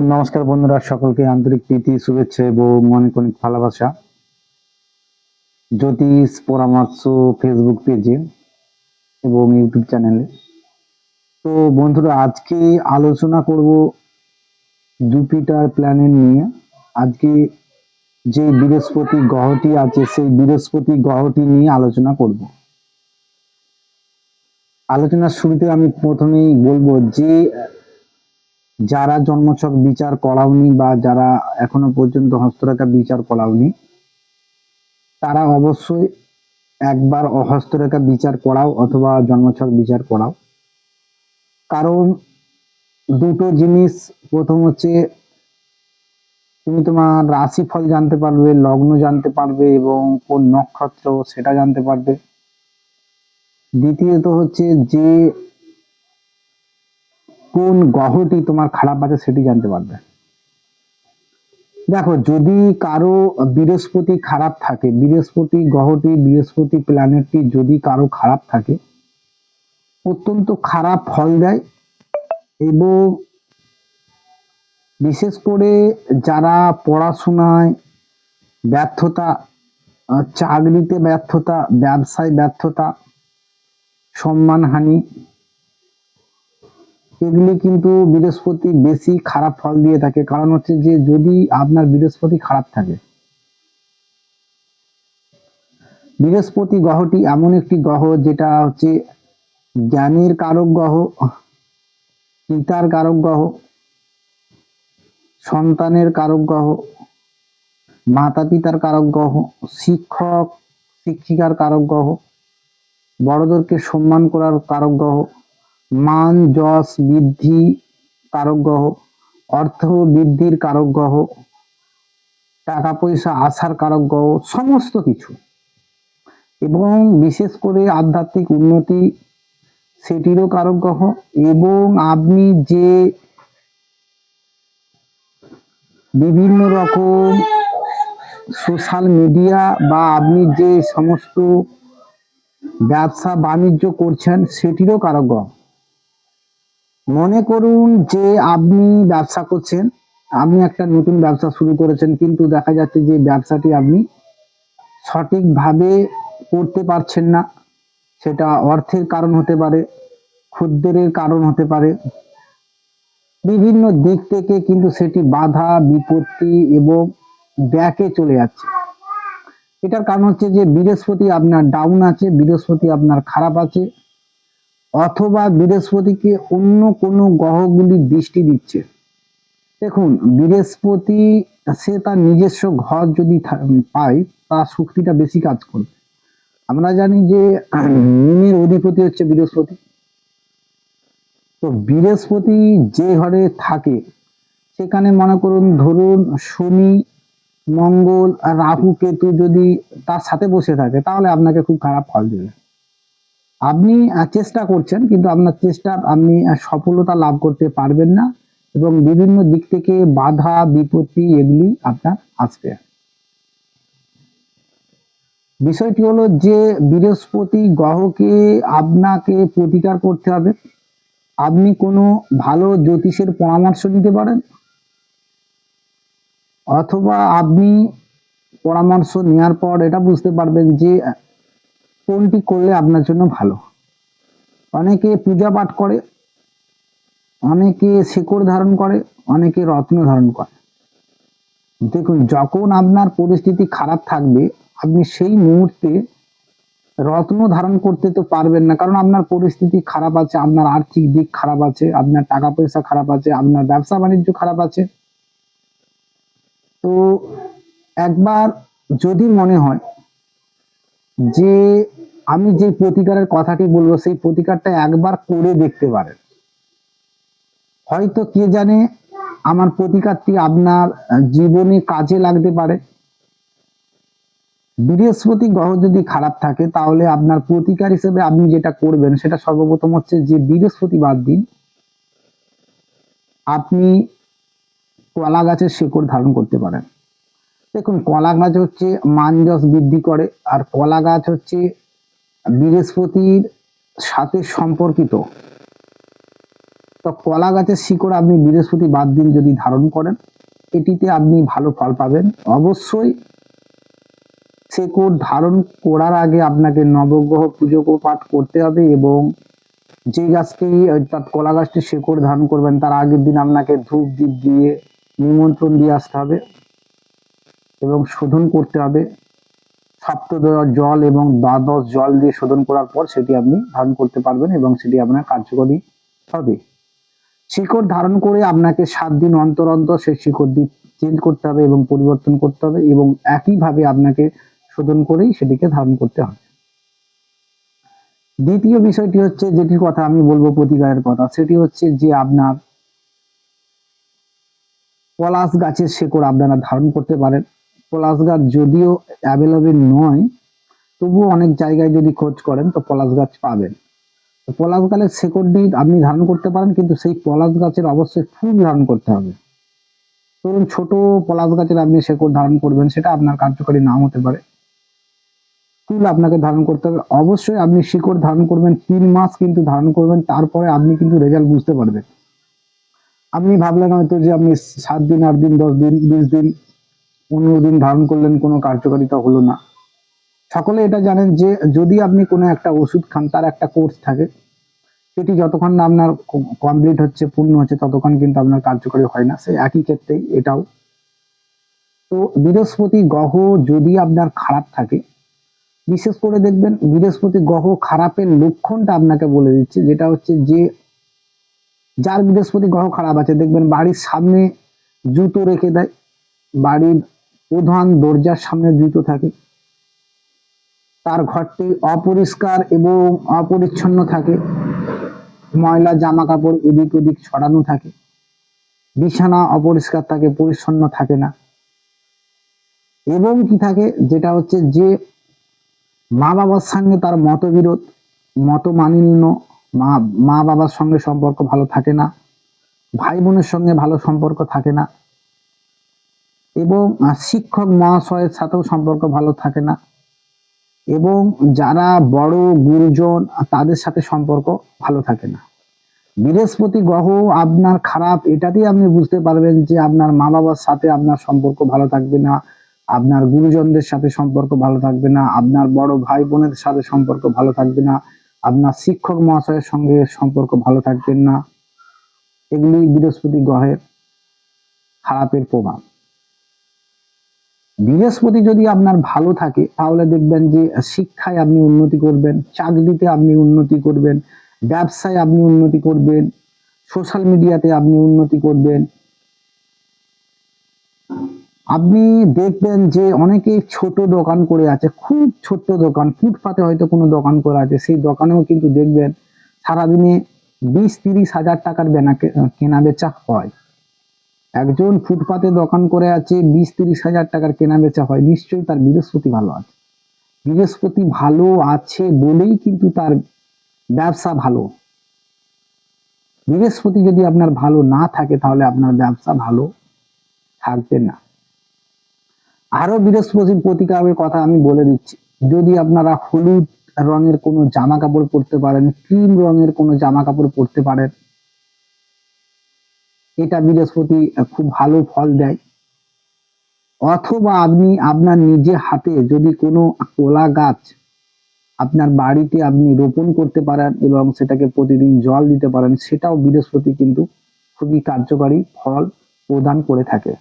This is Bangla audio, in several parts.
নমস্কার বন্ধুরা, সকলকে আন্তরিক প্রীতি, শুভেচ্ছা এবং অনেক অনেক ভালোবাসা। জ্যোতিষ পরামর্শ ফেসবুক পেজে এবং ইউটিউব চ্যানেলে তো বন্ধুরা, আজকে আলোচনা করব জুপিটার প্ল্যানেট নিয়ে। আজকে যে বৃহস্পতি গ্রহটি আছে, সেই বৃহস্পতি গ্রহটি নিয়ে আলোচনা করব। আলোচনার শুরুতে আমি প্রথমেই বলব যে যারা জন্মছক বিচার করাওনি বা যারা এখনও পর্যন্ত হস্তরেখা বিচার করাওনি, তারা অবশ্যই একবার হস্তরেখা বিচার করাও অথবা জন্মছক বিচার করাও। কারণ দুটো জিনিস, প্রথম হচ্ছে তুমি তোমার রাশিফল জানতে পারবে, লগ্ন জানতে পারবে এবং কোন নক্ষত্র সেটা জানতে পারবে। দ্বিতীয়ত হচ্ছে যে কোন গ্রহটি তোমার খারাপ আছে সেটি জানতে পারবে। দেখো, যদি কারও বৃহস্পতি খারাপ থাকে, বৃহস্পতি গ্রহটি, বৃহস্পতি প্ল্যানেটটি যদি কারও খারাপ থাকে, অত্যন্ত খারাপ ফল দেয় এবং বিশেষ করে যারা পড়াশোনায় ব্যর্থতা চাকরিতে ব্যর্থতা, ব্যবসায় ব্যর্থতা, সম্মানহানি এগুলি কিন্তু বৃহস্পতি বেশি খারাপ ফল দিয়ে থাকে। কারণ হচ্ছে যে, যদি আপনার বৃহস্পতি খারাপ থাকে, বৃহস্পতি গ্রহটি এমন একটি গ্রহ যেটা হচ্ছে জ্ঞানের কারক গ্রহ পিতার কারক গ্রহ, সন্তানের কারক গ্রহ মাতা পিতার কারক গ্রহ, শিক্ষক, শিক্ষিকার কারক গ্রহ, বড়দেরকে সম্মান করার কারক গ্রহ মান, যশ, বৃদ্ধি কারক গ্রহ অর্থ, বৃদ্ধির কারক গ্রহ টাকা পয়সা আসার কারক গ্রহ সমস্ত কিছু। এবং বিশেষ করে আধ্যাত্মিক উন্নতি, সেটিরও কারক গ্রহ এবং আপনি যে বিভিন্ন রকম সোশ্যাল মিডিয়া বা আপনি যে সমস্ত ব্যবসা বাণিজ্য করছেন, সেটিরও কারক মনে করুন যে আপনি ব্যবসা করছেন, আপনি একটা নতুন ব্যবসা শুরু করেছেন, কিন্তু দেখা যাচ্ছে যে ব্যবসাটি আপনি সঠিকভাবে করতে পারছেন না। সেটা অর্থের কারণ হতে পারে, ক্ষুদ্রের কারণ হতে পারে। বিভিন্ন দিক থেকে কিন্তু সেটি বাধা, বিপত্তি এবং ব্যাকে চলে যাচ্ছে। এটার কারণ হচ্ছে যে বৃহস্পতি আপনার ডাউন আছে, বৃহস্পতি আপনার খারাপ আছে। অথবা বৃহস্পতিকে অন্য কোনো গ্রহগুলি দৃষ্টি দিচ্ছে। দেখুন, বৃহস্পতি, সে তার নিজস্ব ঘর যদি পায়, তার শক্তিটা বেশি কাজ করবে। আমরা জানি যে, মিনের অধিপতি হচ্ছে বৃহস্পতি। তো বৃহস্পতি যে ঘরে থাকে, সেখানে মনে করুন, ধরুন শনি, মঙ্গল রাহু, কেতু যদি তার সাথে বসে থাকে, তাহলে আপনাকে খুব খারাপ ফল দেবে। আপনি চেষ্টা করছেন, কিন্তু আপনার চেষ্টা, আপনি সফলতা লাভ করতে পারবেন না এবং বিভিন্ন দিক থেকে বাধা, বিপত্তি এগুলি আপনার আসবে। বিষয়টি হলো যে, বৃহস্পতি গ্রহকে আপনাকে প্রতিকার করতে হবে। আপনি কোনো ভালো জ্যোতিষের পরামর্শ নিতে পারেন অথবা আপনি পরামর্শ নেওয়ার পর এটা বুঝতে পারবেন যে কোনটি করলে আপনার জন্য ভালো? অনেকে পূজা পাঠ করে, অনেকে শিকড় ধারণ করে, অনেকে রত্ন ধারণ করে। দেখুন, যখন আপনার পরিস্থিতি খারাপ থাকবে, আপনি সেই মুহূর্তে রত্ন ধারণ করতে তো পারবেন না, কারণ আপনার পরিস্থিতি খারাপ আছে, আপনার আর্থিক দিক খারাপ আছে, আপনার টাকা পয়সা খারাপ আছে, আপনার ব্যবসা বাণিজ্য খারাপ আছে। তো একবার যদি মনে হয় যে আমি যে প্রতিকারের কথাটি বলব, সেই প্রতিকারটা একবার করে দেখতে পারেন। হয়তো কে জানে আমার প্রতিকারটি আপনার জীবনে কাজে লাগতে পারে। বৃহস্পতি গ্রহ যদি খারাপ থাকে, তাহলে আপনার প্রতিকার হিসেবে আপনি যেটা করবেন, সেটা সর্বপ্রথম হচ্ছে যে বৃহস্পতিবার দিন আপনি কলা গাছের শেকড় ধারণ করতে পারেন। দেখুন, কলা গাছ হচ্ছে মানজস বৃদ্ধি করে, আর কলা গাছ হচ্ছে বৃহস্পতির সাথে সম্পর্কিত। তো কলা গাছের শিকড় আপনি বৃহস্পতি বাদ দিন যদি ধারণ করেন, এটিতে আপনি ভালো ফল পাবেন। অবশ্যই শিকড় ধারণ করার আগে আপনাকে নবগ্রহ পুজো পাঠ করতে হবে এবং যে গাছটি, অর্থাৎ কলা গাছটি শিকড় ধারণ করবেন, তার আগের দিন আপনাকে ধূপ দ্বীপ দিয়ে নিমন্ত্রণ দিয়ে আসতে হবে। এবং শোধন করতে হবে। সপ্তদশ জল এবং দ্বাদশ জল দিয়ে শোধন করার পর সেটি আপনি ধারণ করতে পারবেন এবং সেটি আপনার কার্যকরী হবে। শিকড় ধারণ করে আপনাকে সাত দিন অন্তর অন্তর সেই শিকড় চেঞ্জ করতে হবে এবং পরিবর্তন করতে হবে এবং একইভাবে আপনাকে শোধন করেই সেটিকে ধারণ করতে হবে। দ্বিতীয় বিষয়টি হচ্ছে যেটির কথা আমি বলব প্রতিকারের কথা, সেটি হচ্ছে যে আপনার পলাশ গাছের শেকড় আপনারা ধারণ করতে পারেন। পলাশ গাছ যদিও অ্যাভেলেবেল নয়, তবুও অনেক জায়গায় যদি খোঁজ করেন, তো পলাশ গাছ পাবেন পলাশ গাছের শেকড়টি আপনি ধারণ করতে পারেন, কিন্তু সেই পলাশ গাছের অবশ্যই ফুল ধারণ করতে হবে। ধরুন ছোট পলাশ গাছের আপনি শেকড় ধারণ করবেন, সেটা আপনার কার্যকরী নাও হতে পারে। ফুল আপনাকে ধারণ করতে হবে। অবশ্যই আপনি শিকড় ধারণ করবেন, তিন মাস কিন্তু ধারণ করবেন, তারপরে আপনি কিন্তু রেজাল্ট বুঝতে পারবেন। আপনি ভাবলেন হয়তো যে আপনি সাত দিন, আট দিন, দশ দিন, বিশ দিন পনেরো দিন ধারণ করলেন, কোনো কার্যকারিতা হলো না। সকলে এটা জানেন যে, যদি আপনি কোনো একটা ওষুধ খান, তার একটা কোর্স থাকে। সেটি যতক্ষণ না আপনার কমপ্লিট হচ্ছে, পূর্ণ হচ্ছে, ততক্ষণ কিন্তু আপনার কার্যকরী হয় না। সে একই ক্ষেত্রেই এটাও। তো বৃহস্পতি গ্রহ যদি আপনার খারাপ থাকে, বিশেষ করে দেখবেন বৃহস্পতি গ্রহ খারাপের লক্ষণটা আপনাকে বলে দিচ্ছে, যেটা হচ্ছে যে, যার বৃহস্পতি গ্রহ খারাপ আছে, দেখবেন বাড়ির সামনে জুতো রেখে দেয়, বাড়ির প্রধান দরজার সামনে জুতো থাকে। তার ঘরটি অপরিষ্কার এবং অপরিচ্ছন্ন থাকে। ময়লা জামা কাপড় এদিক ওদিক ছড়ানো থাকে। বিছানা অপরিষ্কার থাকে পরিচ্ছন্ন থাকে না। এবং কি থাকে, যেটা হচ্ছে যে মা বাবার সঙ্গে তার মতবিরোধ, মতমানিন্য, মা মা বাবার সঙ্গে সম্পর্ক ভালো থাকে না। ভাই বোনের সঙ্গে ভালো সম্পর্ক থাকে না। এবং শিক্ষক মহাশয়ের সাথেও সম্পর্ক ভালো থাকে না। এবং যারা বড় গুরুজন, তাদের সাথে সম্পর্ক ভালো থাকে না। বৃহস্পতি গ্রহ আপনার খারাপ, এটাতেই আপনি বুঝতে পারবেন যে আপনার মা বাবার সাথে আপনার সম্পর্ক ভালো থাকবে না, আপনার গুরুজনদের সাথে সম্পর্ক ভালো থাকবে না, আপনার বড় ভাই বোনের সাথে সম্পর্ক ভালো থাকবে না, আপনার শিক্ষক মহাশয়ের সঙ্গে সম্পর্ক ভালো থাকবেন না। এগুলি বৃহস্পতি গ্রহের খারাপের প্রভাব। বৃহস্পতি যদি আপনার ভালো থাকে, তাহলে দেখবেন যে শিক্ষায় আপনি উন্নতি করবেন, চাকরিতে আপনি উন্নতি করবেন, ব্যবসায় আপনি উন্নতি করবেন সোশ্যাল মিডিয়াতে আপনি উন্নতি করবেন। আপনি দেখবেন যে অনেকেই ছোট দোকান করে আছে, খুব ছোট্ট দোকান, ফুটপাতে হয়তো কোনো দোকান করে আছে, সেই দোকানেও কিন্তু দেখবেন সারাদিনে বিশ তিরিশ হাজার টাকার বেনা কেনা বেচা হয়। একজন ফুটপাতে দোকান করে আছে, বিশ তিরিশ হাজার টাকার কেনা বেচা হয়। নিশ্চয়ই তার বৃহস্পতি ভালো আছে। বৃহস্পতি ভালো আছে বলেই কিন্তু তার ব্যবসা ভালো। বৃহস্পতি যদি আপনার ভালো না থাকে, তাহলে আপনার ব্যবসা ভালো থাকবে না। আরও বৃহস্পতির প্রতিকারের কথা আমি বলে দিচ্ছি। যদি আপনারা হলুদ রঙের কোনো জামা কাপড় পরতে পারেন, ক্রিম রঙের কোনো জামা কাপড় পরতে পারেন এটা বৃহস্পতি খুব ভালো ফল দেয়। অথবা আপনি আপনার নিজে হাতে যদি কোনো কলা গাছ আপনার বাড়িতে আপনি রোপণ করতে পারেন এবং সেটাকে প্রতিদিন জল দিতে পারেন, সেটাও বৃহস্পতি কিন্তু খুবই কার্যকারী ফল প্রদান করে থাকে।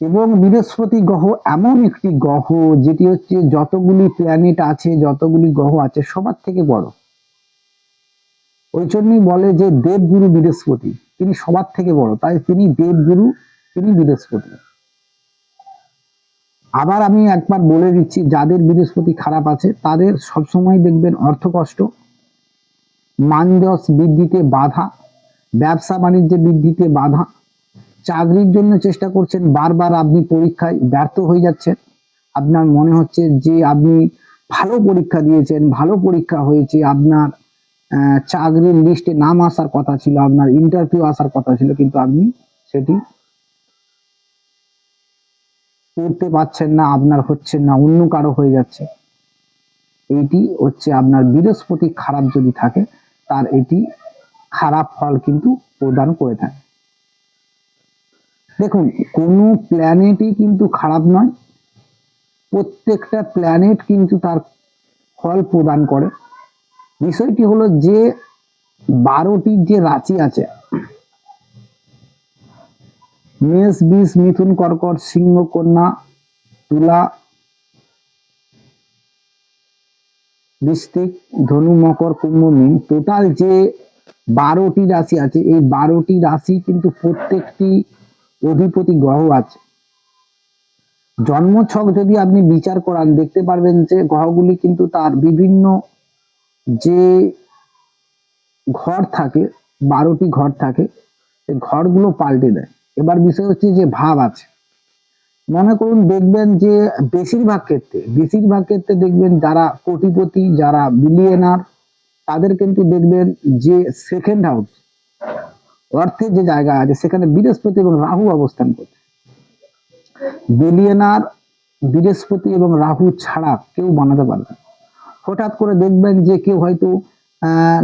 এবং বৃহস্পতি গ্রহ এমন একটি গ্রহ, যেটি হচ্ছে যতগুলি প্ল্যানেট আছে, যতগুলি গ্রহ আছে, সবার থেকে বড়। ওই জন্যই বলে যে দেবগুরু বৃহস্পতি। তিনি সবার থেকে বড়, তাই তিনি দেবগুরু, তিনি বৃহস্পতি। আবার আমি একবার বলে দিচ্ছি, যাদের বৃহস্পতি খারাপ আছে, তাদের সবসময় দেখবেন অর্থ কষ্ট মানদস বৃদ্ধিতে বাধা, ব্যবসা বাণিজ্যে বৃদ্ধিতে বাধা, চাকরির জন্য চেষ্টা করছেন, বারবার আপনি পরীক্ষায় ব্যর্থ হয়ে যাচ্ছেন। আপনার মনে হচ্ছে যে আপনি ভালো পরীক্ষা দিয়েছেন, ভালো পরীক্ষা হয়েছে, আপনার চাকরির লিস্টে নাম আসার কথা ছিল, আপনার ইন্টারভিউ আসার কথা ছিল, কিন্তু আপনি সেটি করতে পারছেন না, আপনার হচ্ছে না, অন্য কারও হয়ে যাচ্ছে। এইটি হচ্ছে আপনার বৃহস্পতি খারাপ যদি থাকে, তার এটি খারাপ ফল কিন্তু প্রদান করে থাকে। দেখুন, কোনো প্ল্যানেটই কিন্তু খারাপ নয়, প্রত্যেকটা প্ল্যানেট কিন্তু তার ফল প্রদান করে। বিষয়টি হলো যে বারোটি যে রাশি আছে মেষ বিষ, মিথুন, কর্কট, সিংহ, কন্যা, তুলা বৃশ্চিক ধনু, মকর, কুম্ভ টোটাল যে বারোটি রাশি আছে, এই বারোটি রাশি কিন্তু প্রত্যেকটি অধিপতি গ্রহ আছে। জন্মছক যদি আপনি বিচার করান, দেখতে পারবেন যে গ্রহগুলি কিন্তু তার বিভিন্ন যে ঘর থাকে, বারোটি ঘর থাকে সেই ঘরগুলো পাল্টে দেয়। এবার বিষয় হচ্ছে যে ভাব আছে। মনে করুন, দেখবেন যে বেশিরভাগ ক্ষেত্রে বেশিরভাগ ক্ষেত্রে দেখবেন যারা কোটিপতি, যারা বিলিয়নার তাদের কিন্তু দেখবেন যে সেকেন্ড হাউস অর্থের যে জায়গা আছে, সেখানে বৃহস্পতি এবং রাহু অবস্থান করছে। বিলিয়নার বৃহস্পতি এবং রাহু ছাড়া কেউ বানাতে পারবে না। হঠাৎ করে দেখবেন যে কেউ হয়তো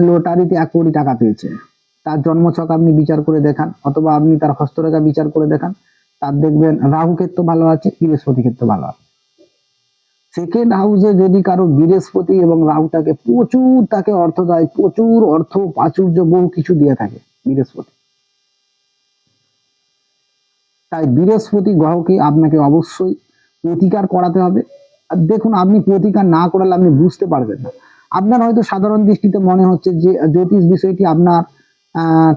লটারিতে এক কোটি টাকা পেয়েছে। তার জন্মছক আপনি বিচার করে দেখান, অথবা আপনি তার হস্তরেখা বিচার করে দেখান, তার দেখবেন রাহু ক্ষেত্র ভালো আছে, বৃহস্পতি ক্ষেত্র ভালো আছে। সেকেন্ড হাউসে যদি কারও বৃহস্পতি এবং রাহুটাকে প্রচুর তাকে অর্থ দেয়, প্রচুর অর্থ, প্রাচুর্য, বহু কিছু দিয়ে থাকে বৃহস্পতি। তাই বৃহস্পতি গ্রহকে আপনাকে অবশ্যই প্রতিকার করাতে হবে। দেখুন, আপনি প্রতিকার না করালে আপনি বুঝতে পারবেন না। আপনার হয়তো সাধারণ দৃষ্টিতে মনে হচ্ছে যে, জ্যোতিষ বিষয়টি আপনার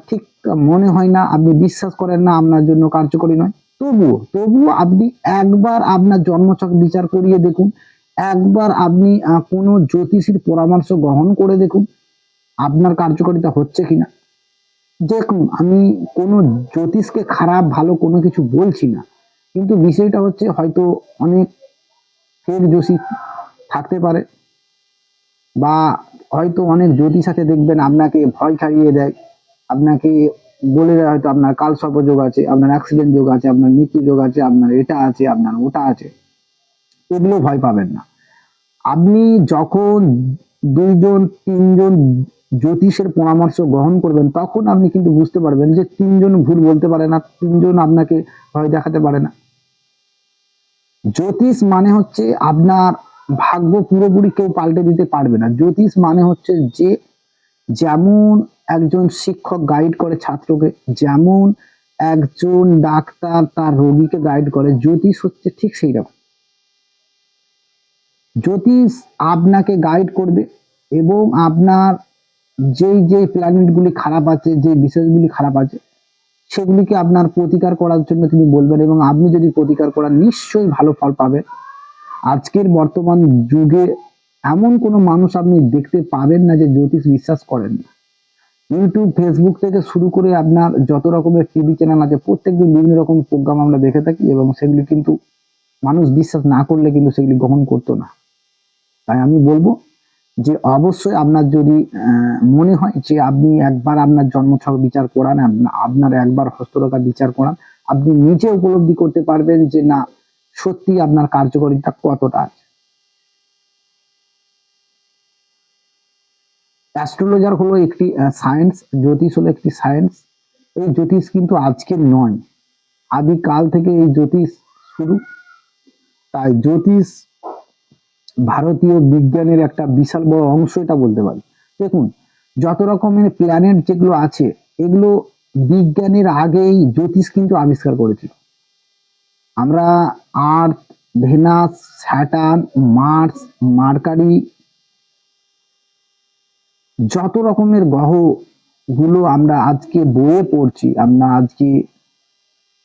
ঠিক মনে হয় না, আপনি বিশ্বাস করেন না, আপনার জন্য কার্যকরী নয়। তবুও তবুও আপনি একবার আপনার জন্মছক বিচার করিয়ে দেখুন, একবার আপনি কোনো জ্যোতিষীর পরামর্শ গ্রহণ করে দেখুন, আপনার কার্যকারিতা হচ্ছে কিনা। দেখুন, আমি কোনো জ্যোতিষকে খারাপ, ভালো কোনো কিছু বলছি না, কিন্তু বিষয়টা হচ্ছে হয়তো অনেক ফেক জ্যোতিষ থাকতে পারে। বা হয়তো অনেক জ্যোতিষ আছে দেখবেন আপনাকে ভয় খাইয়ে দেয়। আপনাকে বলে দেয় হয়তো আপনার কাল যোগ আছে, আপনার অ্যাক্সিডেন্ট যোগ আছে, আপনার মৃত্যু যোগ আছে, আপনার এটা আছে, আপনার ওটা আছে। এগুলো ভয় পাবেন না। আপনি যখন দুইজন, তিনজন জ্যোতিষের পরামর্শ গ্রহণ করবেন, তখন আপনি কিন্তু বুঝতে পারবেন যে তিনজন ভুল বলতে পারে না, তিনজন আপনাকে ভয় দেখাতে পারে না। জ্যোতিষ মানে হচ্ছে আপনার ভাগ্য পুরোপুরি কেউ পাল্টে দিতে পারবে না। জ্যোতিষ মানে হচ্ছে যে যেমন একজন শিক্ষক গাইড করে ছাত্রকে, যেমন একজন ডাক্তার তার রোগীকে গাইড করে, জ্যোতিষ হচ্ছে ঠিক সেই রকম জ্যোতিষ আপনাকে গাইড করবে এবং আপনার যেই যেই প্ল্যানেটগুলি খারাপ আছে যে বিষয়গুলি খারাপ আছে সেগুলিকে আপনার প্রতিকার করার জন্য তিনি বলবেন এবং আপনি যদি প্রতিকার করার নিশ্চয়ই ভালো ফল পাবেন। আজকের বর্তমান যুগে এমন কোনো মানুষ আপনি দেখতে পাবেন না যে জ্যোতিষ বিশ্বাস করেন না। ইউটিউব, ফেসবুক থেকে শুরু করে আপনার যত রকমের টিভি চ্যানেল আছে, প্রত্যেকদিন বিভিন্ন রকম প্রোগ্রাম আমরা দেখে থাকি এবং সেগুলি কিন্তু মানুষ বিশ্বাস না করলে কিন্তু সেগুলি গ্রহণ করতো না। তাই আমি বলব যে অবশ্যই আপনার যদি মনে হয় যে আপনি একবার আপনার জন্মছক বিচার করান, আপনার একবার হস্তরেখা বিচার করান, আপনি নিজে উপলব্ধি করতে পারবেন যে না, সত্যি আপনার কার্যকারিতা কতটা আছে। অ্যাস্ট্রোলজার হলো একটি সায়েন্স জ্যোতিষ হলো একটি সায়েন্স এই জ্যোতিষ কিন্তু আজকের নয়। আদিকাল থেকে এই জ্যোতিষ শুরু। তাই জ্যোতিষ ভারতীয় বিজ্ঞানের একটা বিশাল বড় অংশ এটা বলতে পারি। দেখুন, যত রকমের প্ল্যানেট যেগুলো আছে, এগুলো বিজ্ঞানের আগেই জ্যোতিষ কিন্তু আবিষ্কার করেছিল। আমরা Earth, Venus, Saturn, Mars, Mercury যত রকমের গ্রহগুলো আমরা আজকে বইয়ে পড়ছি, আমরা আজকে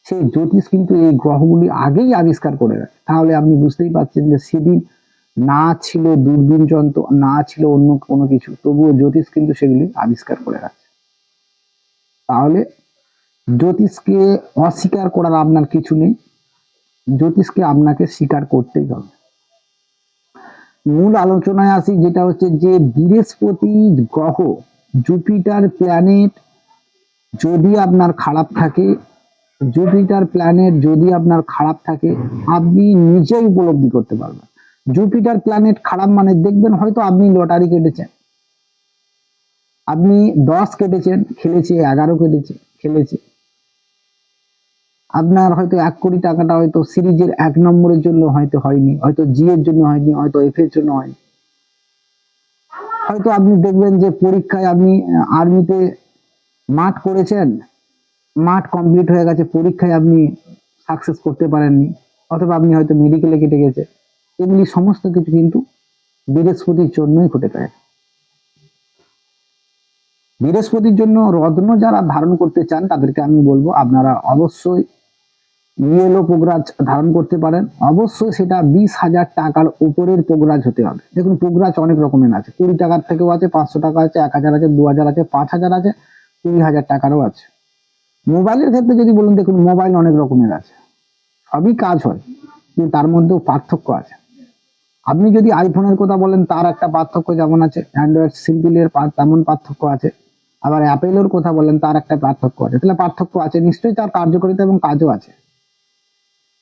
সেই জ্যোতিষ কিন্তু এই গ্রহগুলি আগেই আবিষ্কার করে রাখে। তাহলে আপনি বুঝতেই পারছেন যে সেদিন না ছিল দূরবীন যন্ত্র, না ছিল অন্য কোনো কিছু, তবুও জ্যোতিষ কিন্তু সেগুলি আবিষ্কার করে রাখছে। তাহলে জ্যোতিষকে অস্বীকার করার আপনার কিছু নেই, জ্যোতিষকে আপনাকে স্বীকার করতেই হবে। মূল আলোচনায় আসি, যেটা হচ্ছে যে বৃহস্পতি গ্রহ জুপিটার প্ল্যানেট যদি আপনার খারাপ থাকে, জুপিটার প্ল্যানেট যদি আপনার খারাপ থাকে, আপনি নিজেই উপলব্ধি করতে পারবেন। জুপিটার প্ল্যানেট খারাপ মানে দেখবেন হয়তো আপনি লটারি কেটেছেন। আপনি দশ কেটেছেন, খেলেছে, এগারো কেটেছে, খেলেছে। আপনার হয়তো এক কোটি টাকাটা হয়তো সিরিজের এক নম্বরের জন্য হয়তো হয়নি, হয়তো জি এর জন্য হয়নি, হয়তো এফ এর জন্য হয়নি। হয়তো আপনি দেখবেন যে পরীক্ষায় আপনি আর্মিতে মাঠ করেছেন, মাঠ কমপ্লিট হয়ে গেছে, পরীক্ষায় আপনি সাকসেস করতে পারেননি, অথবা আপনি হয়তো মেডিকেলে কেটে গেছে এগুলি সমস্ত কিছু কিন্তু বৃহস্পতির জন্যই ঘটে থাকে। বৃহস্পতির জন্য রত্ন যারা ধারণ করতে চান, তাদেরকে আমি বলব আপনারা অবশ্যই ইয়েলো পোগরাজ ধারণ করতে পারেন। অবশ্যই সেটা বিশ হাজার টাকার উপরের পোগরাজ হতে হবে। দেখুন, পোগরাজ অনেক রকমের আছে। কুড়ি টাকার থেকেও আছে, পাঁচশো টাকা আছে, এক হাজার আছে, দু হাজার আছে, পাঁচ হাজার আছে, কুড়ি হাজার টাকারও আছে। মোবাইলের ক্ষেত্রে যদি বলুন, দেখুন, মোবাইল অনেক রকমের আছে। সবই কাজ হয়, কিন্তু তার মধ্যেও পার্থক্য আছে। আপনি যদি আইফোনের কথা বলেন, তার একটা পার্থক্য যেমন আছে অ্যান্ড্রয়েড সিম্পলের তেমন পার্থক্য আছে। আবার অ্যাপেলের কথা বলেন, তার একটা পার্থক্য আছে। তাহলে পার্থক্য আছে, নিশ্চয়ই তার কার্যকারিতা এবং কাজও আছে।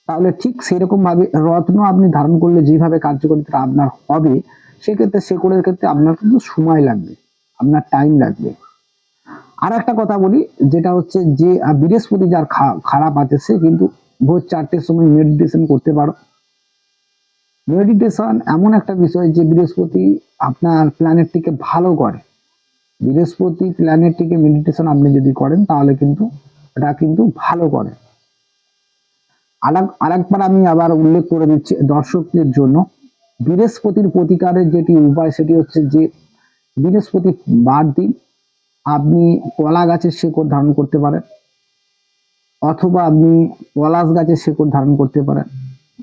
তাহলে ঠিক সেরকম ভাবে রত্ন আপনি ধারণ করলে যেভাবে কার্যকারিতা আপনার হবে, সেক্ষেত্রে শেকড়ের ক্ষেত্রে আপনার কিন্তু সময় লাগবে, আপনার টাইম লাগবে। আর একটা কথা বলি, যেটা হচ্ছে যে বৃহস্পতি যার খারাপ আছে, সে কিন্তু ভোর চারটের সময় মেডিটেশন করতে পারো। মেডিটেশন এমন একটা বিষয় যে বৃহস্পতি আপনার প্ল্যানেটটিকে ভালো করে। বৃহস্পতি প্ল্যানেটটিকে মেডিটেশন আপনি যদি করেন, তাহলে কিন্তু এটা কিন্তু ভালো করে। আরেক, আরেকবার আমি আবার উল্লেখ করে দিচ্ছি দর্শকদের জন্য। বৃহস্পতির প্রতিকারের যেটি উপায়, সেটি হচ্ছে যে বৃহস্পতি বার দিন। আপনি কলা গাছের শেকড় ধারণ করতে পারেন, অথবা আপনি পলাশ গাছের শেকড় ধারণ করতে পারেন।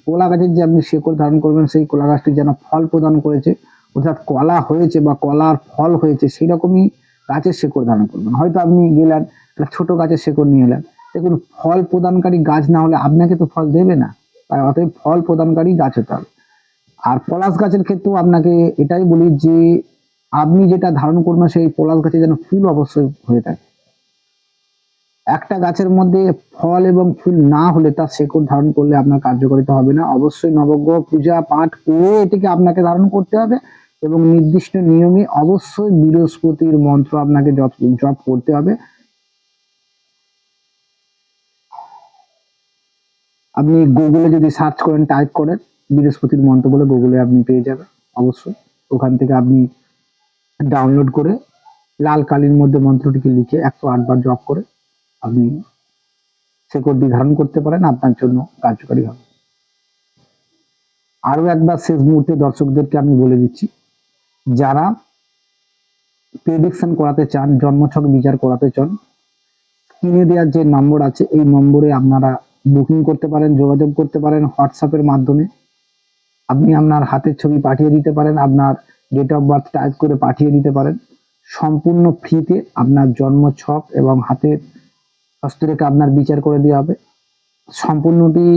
কলা গাছের যে আপনি শেকড় ধারণ করবেন, সেই কলা গাছটি যেন ফল প্রদান করেছে, অর্থাৎ কলা হয়েছে বা কলার ফল হয়েছে সেই রকমই গাছের শেকড় ধারণ করবেন। হয়তো আপনি গেলেন, একটা ছোট গাছের শেকড় নিয়ে এলেন, দেখুন ফল প্রদানকারী গাছ না হলে আপনাকে তো ফল দেবে না, তাই অতএব ফল প্রদানকারী গাছ হতে হবে। আর পলাশ গাছের ক্ষেত্রেও আপনাকে এটাই বলি যে, আপনি যেটা ধারণ করবেন, সেই পলাশ গাছে যেন ফুল অবশ্যই হয়ে থাকে। একটা গাছের মধ্যে ফল এবং ফুল না হলে তার শেকড় ধারণ করলে আপনার কার্যকারিতা হবে না। অবশ্যই নবগ্রহ পূজা পাঠ করে এটিকে আপনাকে ধারণ করতে হবে এবং নির্দিষ্ট নিয়মে অবশ্যই বৃহস্পতির মন্ত্র আপনাকে জপ জপ করতে হবে। আপনি গুগলে যদি সার্চ করেন টাইপ করেন, বৃহস্পতির মন্ত্র বলে গুগলে আপনি পেয়ে যাবেন, অবশ্যই। ওখান থেকে আপনি ডাউনলোড করে লাল কালির মধ্যে মন্ত্রটিকে লিখে একশো আটবার জপ করে আপনি শেকড়টি ধারণ করতে পারেন, আপনার জন্য কার্যকারী হবে। আরও একবার শেষ মুহূর্তে দর্শকদেরকে আমি বলে দিচ্ছি, যারা প্রেডিকশন করাতে চান, জন্মছক বিচার করাতে চান, কিনে দেওয়ার যে নম্বর আছে, এই নম্বরে আপনারা বুকিং করতে পারেন, যোগাযোগ করতে পারেন হোয়াটসঅ্যাপের মাধ্যমে। আপনি আপনার হাতের ছবি পাঠিয়ে দিতে পারেন, আপনার ডেট অফ বার্থ টাইপ করে পাঠিয়ে দিতে পারেন। সম্পূর্ণ ফ্রিতে আপনার জন্ম ছক এবং হাতের হস্তরেখা আপনার বিচার করে দেওয়া হবে। সম্পূর্ণটি,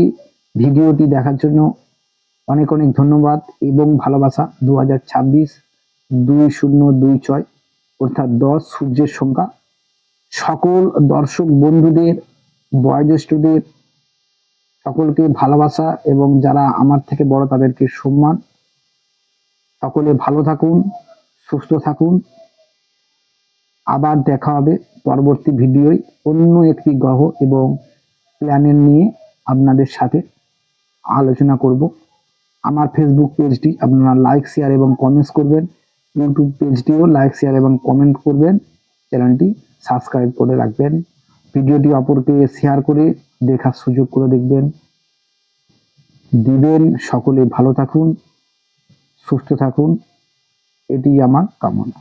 ভিডিওটি দেখার জন্য অনেক অনেক ধন্যবাদ এবং ভালোবাসা। দু হাজার ছাব্বিশ দুই শূন্য দুই ছয়, অর্থাৎ দশ সূর্যের সংখ্যা। সকল দর্শক বন্ধুদের, বয়োজ্যেষ্ঠদের সকলকে ভালোবাসা এবং যারা আমার থেকে বড় তাদেরকে সম্মান। সকলে ভালো থাকুন, সুস্থ থাকুন। আবার দেখা হবে। পরবর্তী ভিডিওয় অন্য একটি গ্রহ এবং প্ল্যানেট নিয়ে আপনাদের সাথে আলোচনা করব। আমার ফেসবুক পেজটি আপনারা লাইক শেয়ার এবং কমেন্টস করবেন। ইউটিউব পেজটিও লাইক শেয়ার এবং কমেন্ট করবেন। চ্যানেলটি সাবস্ক্রাইব করে রাখবেন। ভিডিওটি অপরকে শেয়ার করে দেখার সুযোগ করে দেখবেন। দিবেন সকলে ভালো থাকুন, সুস্থ থাকুন। এটি আমার কামনা।